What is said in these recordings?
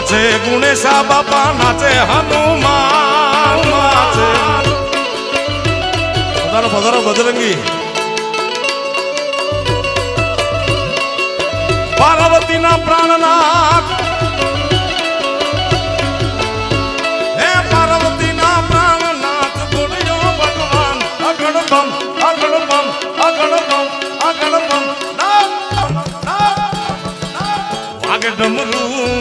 નાચે, ગુણેશા બાપા નાચે, હનુમાન નાચે. પધારો પધારો બજરંગી. પાર્વતીના પ્રાણનાથ હે પાર્વતીના પ્રાણનાથ બોલ્યો ભગવાન અગણ બમ અગણ બમ અગણ બમ અગણ બમ. વાગે ડમરું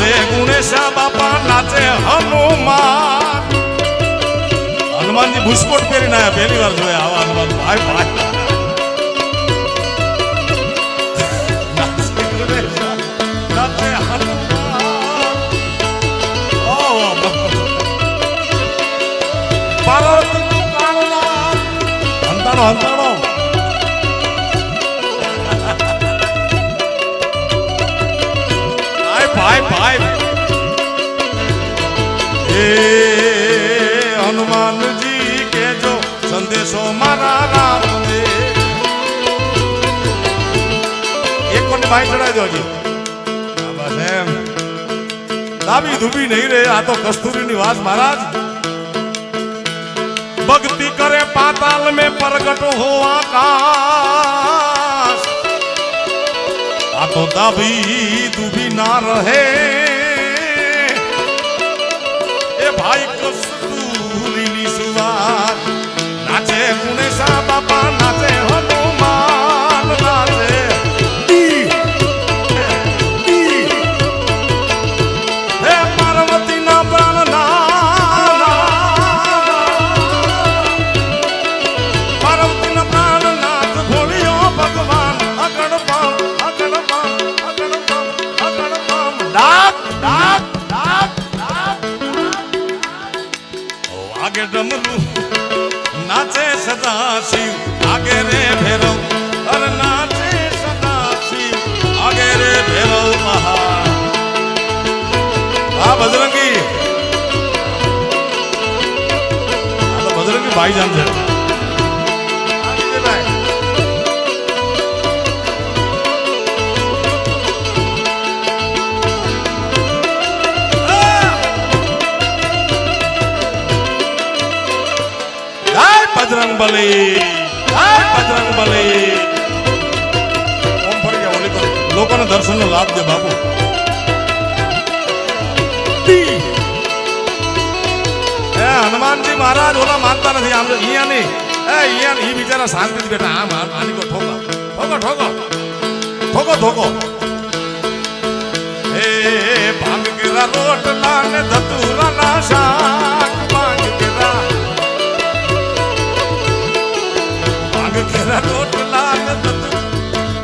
નાચે ગુણેશા બાપા નાચે હનુમાન. હનુમાનજી બુસ્કોટ પહેરીને આવ્યા પહેલી વાર જોયા આવા હનુમાન ભાઈ ભાઈ. નાચે ભાઈ ચડાવી દોજી. બસ ધૂબી નહીં રે, આ તો કસ્તુરીની વાત, મહારાજ. ભક્તિ કરે પાતાલ મે પ્રગટ હો આકાશ. આ તો દાબી ધૂબી ના રહે. એ ભાઈ કસ્તુરીની સુવાત. નાચે પુણે સાપ આગે ડમરું નાચે સદા શિવ આગે રે ભેરવ, અરે નાચે સદા શિવ આગે રે ભેરવ મહા હા, બજરંગી. આ તો બજરંગી ભાઈજાન છે. બલી બજરંગ બલી લોકોને દર્શનનો લાભ દે બાપુ એ હનુમાનજી મહારાજ ઓલા માનતા નથી આમ અહીંયા નહીં એ અહીંયા ઈ બિચારા શાંતિથી બેઠા આમ આની કો ઠોકો ઠોકો ઠોકો ઠોકો ઠોકો હે ભાંગ રોટલા ને ધતુરા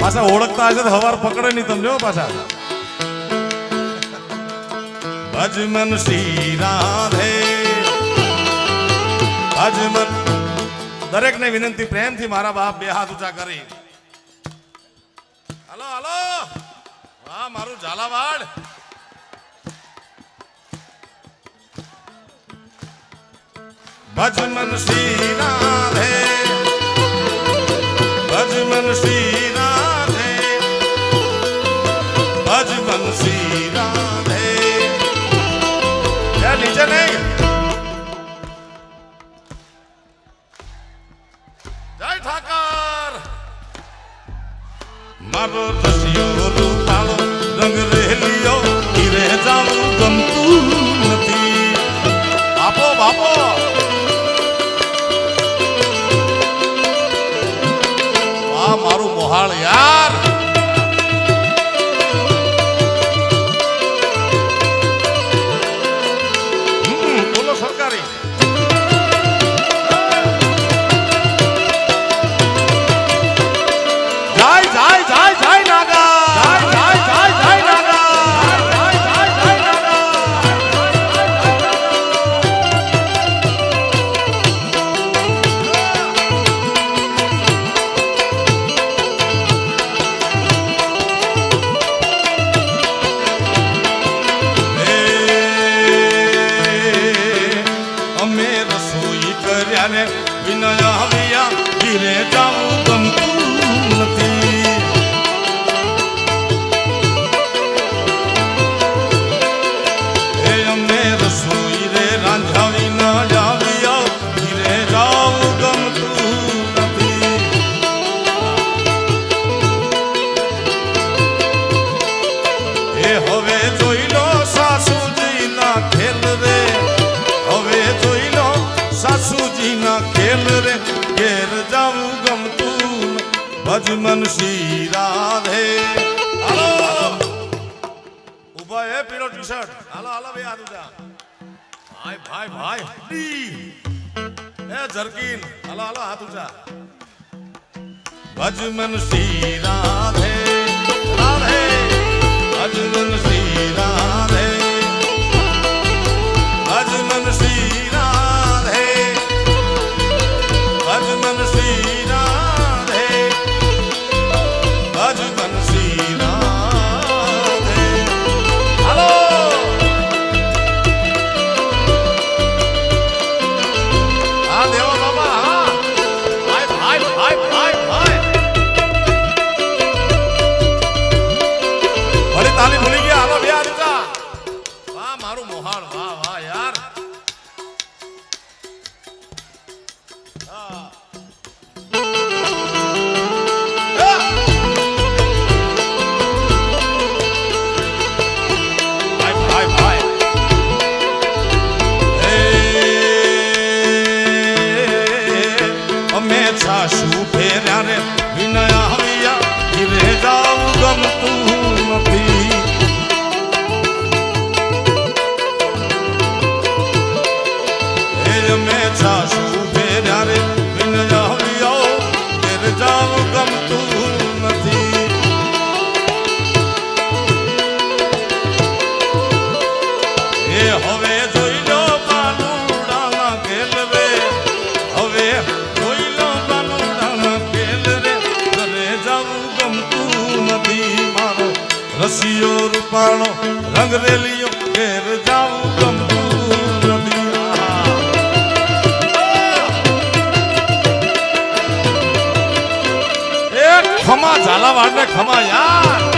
પાછા ઓળખતા હશે હવાર પકડે નહીં તમને પાછા. ભજમન શ્રી રાધે ભજમન. દરેકને વિનંતી, પ્રેમથી મારા બાપ બે હાથ ઊંચા કરી. Hello hello. વાહ, મારું ઝાલાવાડ. ભજમન શ્રી રાધે ભજમન શ્રી ભજમન શ્રી રાધે નીચે નહીં? જય ઠાકર. મારો મન શ્રી રાધે ઊભા એ પીળો ટી શર્ટ હાલો હાલો, ભાઈ આ દુજા ભાઈ ભાઈ ભાઈ. ડી એ, જરકીન. હાલો હાલો, હાથ ઉજા ભજ મન શ્રી હસીઓ રૂપાણો રંગરેલીઓ ઘેર જાઉં ગમતું રબિયા એ ખમા ઝાલાવાડ ને ખમા યાર.